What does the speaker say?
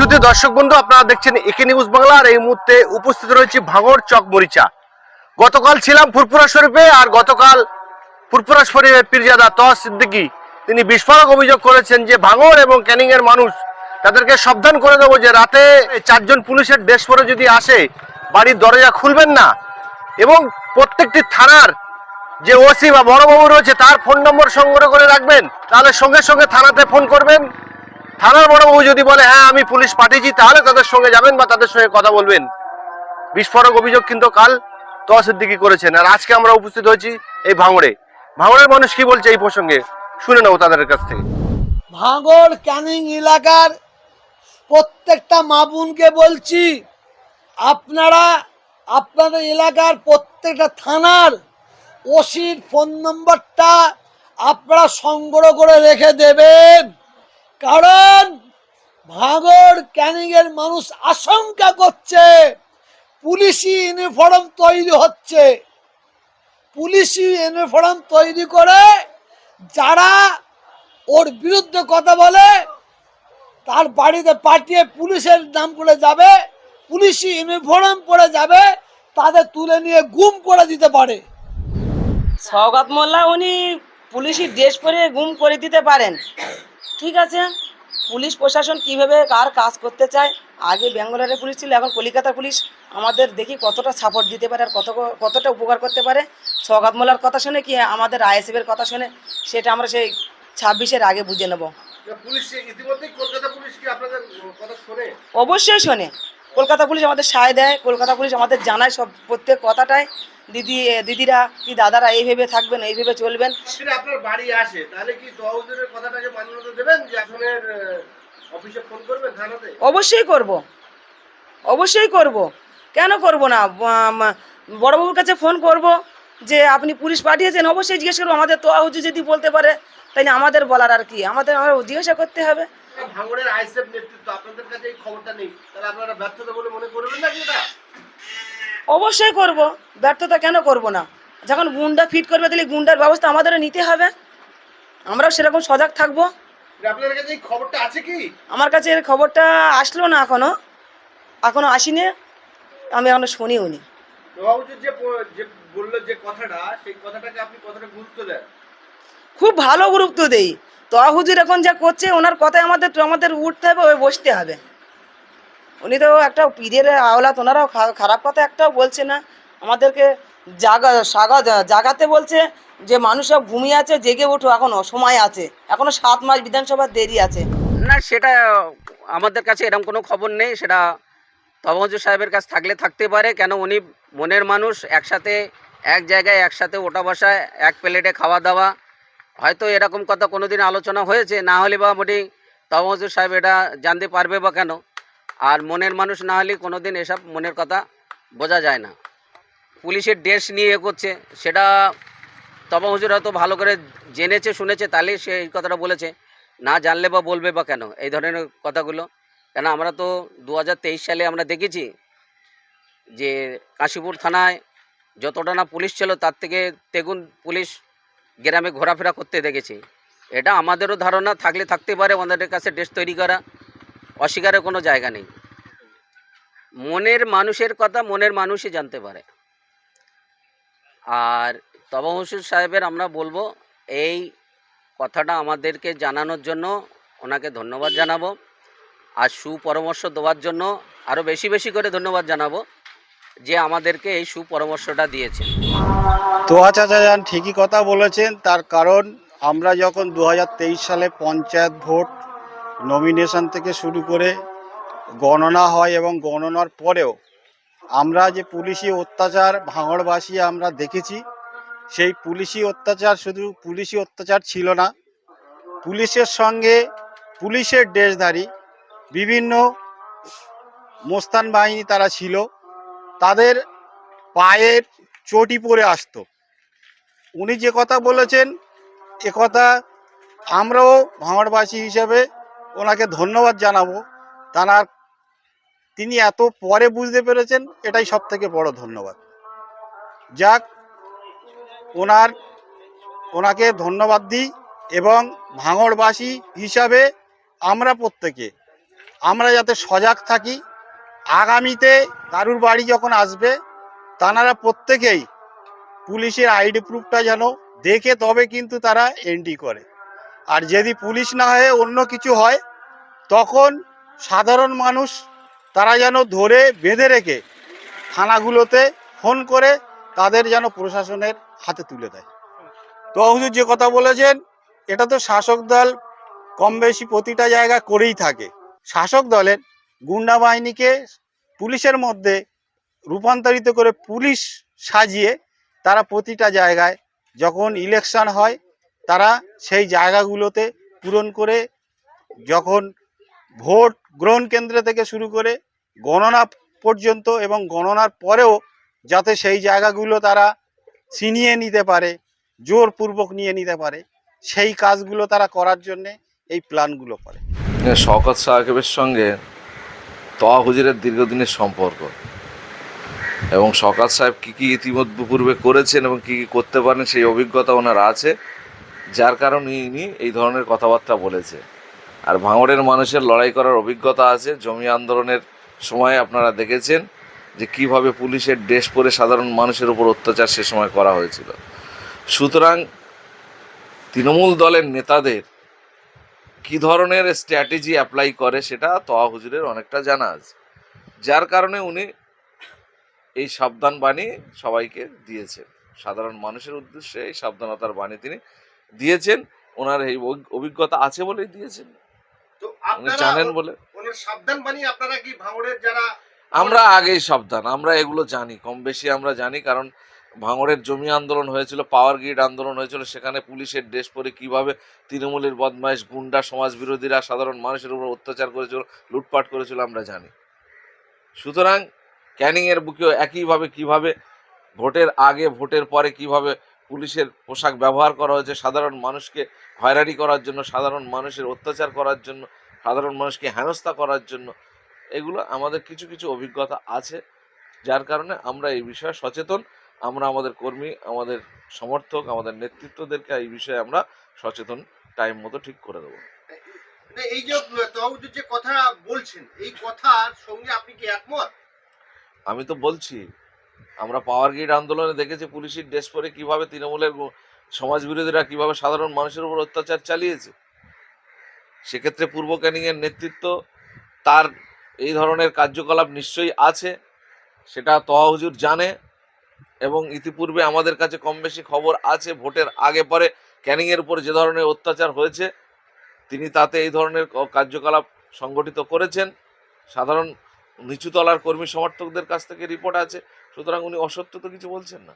শুধু দর্শক বন্ধু, আপনারা দেখছেন একে নিউজ বাংলা, আর এই মুহূর্তে উপস্থিত রয়েছে ভাঙড় চক মরিচা। গতকাল ছিলাম ফুরপুরা শরীফে, আর গতকাল ফুরপুরা শরীফের পীরজাদা তহ সিদ্দিকী, তিনি বিস্ফোরক অভিযোগ করেছেন যে ভাঙর এবং ক্যানিং এর মানুষ তাদেরকে সাবধান করে দেবো যে রাতে চারজন পুলিশের ড্রেস পরে যদি আসে, বাড়ির দরজা খুলবেন না। এবং প্রত্যেকটি থানার যে ওসি বা বড়বাবু রয়েছে, তার ফোন নম্বর সংগ্রহ করে রাখবেন। তাহলে সঙ্গে সঙ্গে থানাতে ফোন করবেন। থানার বড়বাবু যদি বলে হ্যাঁ আমি পুলিশ পাঠিয়েছি, তাহলে তাদের সঙ্গে যাবেন বা তাদের সঙ্গে কথা বলবেন। বিস্ফোরক অভিযোগ কিন্তু কাল তহসিদ্দিকি করেছেন। আর আজকে আমরা উপস্থিত হয়েছি এই ভাঙড়ে। ভাঙড়ের মানুষ কি বলছে এই প্রসঙ্গে? শুনে নেব তাদের কাছ থেকে। ভাঙড় ক্যানিং এলাকার প্রত্যেকটা মা বোনকে বলছি, আপনারা, আপনাদের এলাকার প্রত্যেকটা থানার ওসির ফোন নম্বরটা আপনারা সংগ্রহ করে রেখে দেবেন। কারণ ভাঙড় ক্যানিংয়ের মানুষ আশঙ্কা করছে, পুলিশি ইউনিফর্ম তৈরি হচ্ছে। পুলিশি ইউনিফর্ম তৈরি করে যারা ওর বিরুদ্ধে কথা বলে, তার বাড়িতে পাঠিয়ে পুলিশের নাম করে যাবে, পুলিশি ইউনিফর্ম পরে যাবে, তাদের তুলে নিয়ে গুম করে দিতে পারে। সৌগত মোল্লা, উনি পুলিশি ড্রেস পরে গুম করে দিতে পারেন। ঠিক আছে? পুলিশ প্রশাসন কীভাবে কার কাজ করতে চায়? আগে ব্যাঙ্গালোরের পুলিশ ছিল এখন কলিকাতার পুলিশ। আমাদের দেখি কতটা সাপোর্ট দিতে পারে আর কত কতটা উপকার করতে পারে। সৌগত মোল্লার কথা শুনে কি আমাদের আইএসএফের কথা শুনে সেটা আমরা সেই ছাব্বিশের আগে বুঝে নেব। কলকাতা অবশ্যই শোনে। কলকাতা পুলিশ আমাদের সায় দেয় কলকাতা পুলিশ আমাদের জানায় সব প্রত্যেক কথাটাই। দিদি দিদিরা কি দাদারা এইভাবে থাকবেন এইভাবে চলবেন? আপনার বাড়ি আসে তাহলে কি কথাটাকে মান্যতা দেবেন যে আপনার অফিসে ফোন করবেন থানাতে? অবশ্যই করব। অবশ্যই করব। কেন করব না? বড়বাবুর কাছে ফোন করব যে আপনি পুলিশ পাঠিয়েছেন অবশ্যই জিজ্ঞেস করব আমাদের তো হুজুর যদি বলতে পারে তাইলে আমাদের বলার আর কি? আমাদের আমরা জিজ্ঞাসা করতে হবে। ভাঙড়ের আইসেফ নেতৃত্ব আপনাদের কাছে এই খবরটা নেই। তাহলে আপনারা ব্যর্থতা বলে মনে করবেন না কি এটা? অবশ্যই করব ব্যর্থতা কেন করব না? যখন গুন্ডা ফিট করবে তাহলে গুন্ডার ব্যবস্থা আমাদেরও নিতে হবে। আমরাও সেরকম সজাগ থাকব। কাছে এই খবরটা আছে কি? আমার কাছে এর খবরটা আসলো না এখনও। এখনও আসিনি। আমি এখনও শুনিও নি। নবাবুজুর যে প- যে বলল যে কথাটা সেই কথাটাকে আপনি কতটা গুরুত্ব দেন? খুব ভালো গুরুত্ব দেই। তো হুজুর এখন যা করছে ওনার কথায় আমাদের আমাদের উঠতে হবে ওই বসতে হবে। উনি তো একটা পীরের আওলাত ওনারাও খারাপ কথা একটাও বলছে না। আমাদেরকে জাগা, সাগা জাগাতে বলছে যে মানুষ সব ঘুমিয়ে আছে, জেগে ওঠো, এখনও সময় আছে। এখনও সাত মাস বিধানসভার দেরি আছে। না, সেটা আমাদের কাছে এরকম কোনো খবর নেই। সেটা তবমজুর সাহেবের কাছে থাকলে থাকতে পারে, কেন উনি মনের মানুষ, একসাথে, এক জায়গায়, একসাথে ওঠা বসা এক প্লেটে খাওয়া দাওয়া। হয়তো এরকম কথা কোনোদিন আলোচনা হয়েছে, না হলে বা মোটি তবমজুর সাহেব এটা জানতে পারবে বা কেন? আর মনের মানুষ না হলে কোনো দিন এসব মনের কথা বোঝা যায় না। পুলিশের ড্রেস নিয়ে এ করছে, সেটা তবা হুজুর হয়তো ভালো করে জেনেছে, শুনেছে, তাহলে সে এই কথাটা বলেছে। না জানলে বা বলবে বা কেন, এই ধরনের কথাগুলো। কেন আমরা তো দু হাজার তেইশ সালে আমরা দেখেছি যে কাশীপুর থানায় যতটা না পুলিশ ছিল, তার থেকে তেগুন পুলিশ গ্রামে ঘোরাফেরা করতে দেখেছি। এটা আমাদেরও ধারণা, থাকলে থাকতে পারে ওনাদের কাছে ড্রেস তৈরি করা। অস্বীকারের কোনো জায়গা নেই। মনের মানুষের কথা মনের মানুষই জানতে পারে। আর তবা সাহেবের আমরা বলব, এই কথাটা আমাদেরকে জানানোর জন্য ওনাকে ধন্যবাদ জানাব আর সুপরামর্শ দেওয়ার জন্য আরও বেশি বেশি করে ধন্যবাদ জানাব যে আমাদেরকে এই সুপরামর্শটা দিয়েছে তোয়া চাচা যান ঠিকই কথা বলেছেন। তার কারণ আমরা যখন দু হাজার তেইশ সালে পঞ্চায়েত ভোট নমিনেশন থেকে শুরু করে গণনা হয় এবং গণনার পরেও আমরা যে পুলিশি অত্যাচার ভাঙড়বাসী আমরা দেখেছি, সেই পুলিশি অত্যাচার শুধু পুলিশি অত্যাচার ছিল না, পুলিশের সঙ্গে পুলিশের ড্রেসধারী বিভিন্ন মোস্তান বাহিনী তারা ছিল, তাদের পায়ের চটি পরে আসতো। উনি যে কথা বলেছেন, এ কথা আমরাও ভাঙড়বাসী হিসাবে ওনাকে ধন্যবাদ জানাব। তার তিনি এত পরে বুঝতে পেরেছেন, এটাই সব থেকে বড় ধন্যবাদ। যাক, ওনার, ওনাকে ধন্যবাদ দিই এবং ভাঙড়বাসী হিসাবে আমরা প্রত্যেকে, আমরা যাতে সজাগ থাকি। আগামীতে কারুর বাড়ি যখন আসবে, তানারা প্রত্যেকেই পুলিশের আইডি প্রুফটা যেন দেখে তবে কিন্তু তারা এন্ট্রি করে। আর যদি পুলিশ না হয়ে অন্য কিছু হয়, তখন সাধারণ মানুষ তারা যেন ধরে বেঁধে রেখে থানাগুলোতে ফোন করে তাদের যেন প্রশাসনের হাতে তুলে দেয়। তো হুজুর যে কথা বলেছেন, এটা তো শাসক দল কম বেশি প্রতিটা জায়গা করেই থাকে। শাসক দলের গুন্ডা বাহিনীকে পুলিশের মধ্যে রূপান্তরিত করে পুলিশ সাজিয়ে তারা প্রতিটা জায়গায় যখন ইলেকশন হয় তারা সেই জায়গাগুলোতে পূরণ করে যখন ভোট গ্রহণ কেন্দ্র থেকে শুরু করে গণনা পর্যন্ত এবং গণনার পরেও যাতে সেই জায়গাগুলো তারা ছিনিয়ে নিতে পারে, জোরপূর্বক নিয়ে নিতে পারে, সেই কাজগুলো তারা করার জন্যে এই প্ল্যানগুলো করে। শওকত সাহেবের সঙ্গে তয়া হুজুরের দীর্ঘদিনের সম্পর্ক এবং শওকত সাহেব কী কী ইতিমধ্যে পূর্বে করেছেন এবং কী কী করতে পারেন সেই অভিজ্ঞতা ওনার আছে। যার কারণে ইনি এই ধরনের কথাবার্তা বলেছে। আর ভাঙড়ের মানুষের লড়াই করার অভিজ্ঞতা আছে। জমি আন্দোলনের সময় আপনারা দেখেছেন যে কীভাবে পুলিশের ড্রেস পরে সাধারণ মানুষের উপর অত্যাচার সে সময় করা হয়েছিল। সুতরাং তৃণমূল দলের নেতাদের কি ধরনের স্ট্র্যাটেজি অ্যাপ্লাই করে সেটা তওয়া হুজুরের অনেকটা জানা আছে। যার কারণে উনি এই সাবধান বাণী সবাইকে দিয়েছেন। সাধারণ মানুষের উদ্দেশ্যে এই সাবধানতার বাণী তিনি দিয়েছেন ওনার এই অভি- অভিজ্ঞতা আছে বলেই দিয়েছেন। জানেন বলে। সাবধান বাণী আপনারা কি ভাঙড়ের যারা আমরা আগেই সাবধান আমরা এগুলো জানি কম বেশি আমরা জানি কারণ ভাঙড়ের জমি আন্দোলন হয়েছিল পাওয়ার গ্রিড আন্দোলন হয়েছিল সেখানে পুলিশের ড্রেস পরে কীভাবে তৃণমূলের বদমাইশ গুন্ডা সমাজ বিরোধীরা সাধারণ মানুষের উপর অত্যাচার করেছিল লুটপাট করেছিল আমরা জানি। সুতরাং ক্যানিংয়ের বুকেও একইভাবে কীভাবে ভোটের আগে ভোটের পরে কীভাবে পুলিশের পোশাক ব্যবহার করা হয়েছে সাধারণ মানুষকে হয়রানি করার জন্য সাধারণ মানুষের অত্যাচার করার জন্য সাধারণ মানুষকে হেনস্থা করার জন্য। এগুলো আমাদের কিছু কিছু অভিজ্ঞতা আছে যার কারণে আমরা এই বিষয়ে সচেতন আমরা আমাদের কর্মী আমাদের সমর্থক আমাদের নেতৃত্বদেরকে এই বিষয়ে আমরা সচেতন টাইম মতো ঠিক করে দেবো। মানে এই যে কথা বলছেন এই কথার সঙ্গে আপনি কি একমত? আমি তো বলছি আমরা পাওয়ার গ্রিড আন্দোলনে দেখেছি পুলিশের ড্রেস পরে কীভাবে তৃণমূলের গো- সমাজ বিরোধীরা কীভাবে সাধারণ মানুষের উপর অত্যাচার চালিয়েছে। সেক্ষেত্রে পূর্ব ক্যানিংয়ের নেতৃত্ব তার এই ধরনের কার্যকলাপ নিশ্চয়ই আছে, সেটা তহা হুজুর জানে এবং ইতিপূর্বে আমাদের কাছে কম বেশি খবর আছে, ভোটের আগে পরে ক্যানিংয়ের উপর যে ধরনের অত্যাচার হয়েছে, তিনি তাতে এই ধরনের কার্যকলাপ সংগঠিত করেছেন। সাধারণ নিচুতলার কর্মী সমর্থকদের কাছ থেকে রিপোর্ট আছে। সুতরাং উনি অসত্য তো কিছু বলছেন না।